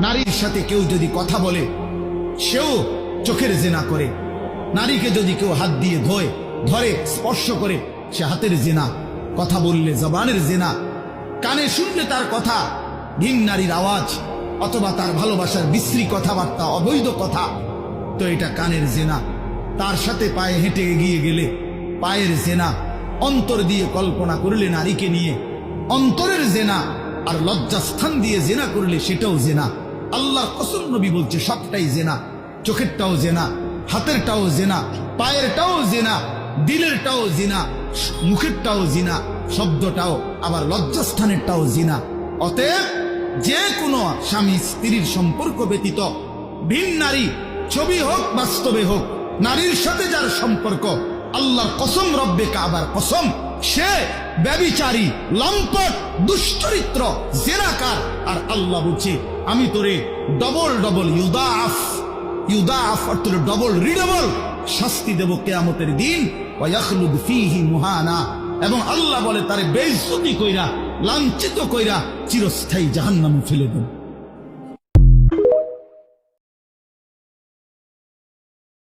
নারীর সাথে কেউ যদি কথা বলে, সেও চোখের জেনা করে। নারীকে যদি কেউ হাত দিয়ে ধোয়, ধরে, স্পর্শ করে, সে হাতের জেনা। কথা বললে জবানের জেনা। কানে শুনলে তার কথা, ভিন নারীর আওয়াজ, অথবা তার ভালোবাসার বিশ্রী কথাবার্তা, অবৈধ কথা। তো এটা কানের জেনা। তার সাথে পায়ে হেঁটে এগিয়ে গেলে পায়ের জেনা। অন্তর দিয়ে কল্পনা করলে নারীকে নিয়ে। অন্তরের জেনা। আর লজ্জাস্থান দিয়ে জেনা করলে সেটাও জেনা। আল্লাহ কসম নবী বলছে, সবটাই জেনা, চোখেরটাও জেনা, হাতেরটাও জেনা, পায়েরটাও জেনা, দিলেরটাও জিনা, মুখেরটাও জিনা, শব্দটাও, আবার লজ্জাস্থানেরটাও জিনা। অতএব যে কোনো স্বামী স্ত্রীর সম্পর্ক ব্যতীত, ভিন নারী, ছবি হোক, বাস্তবে হোক, নারীর সাথে যার সম্পর্ক, আল্লাহর কসম রব্বে কাবার কসম। সে ব্যবিচারী, লম্পট, দুশ্চরিত্র, জেনাকার। আর আল্লাহ বলছে, আমি তোরে ডবল ডবল ইউদাফ ইউদাফ অর্থ ডবল রিডবল শাস্তি দেব কেয়ামতের দিন। ওয়াখলুদ ফিহি মুহানা। এবং আল্লাহ বলে, তারে বেইজ্জতি কইরা, লাঞ্ছিত কইরা চিরস্থায়ী জাহান্নামে ফেলে দেব।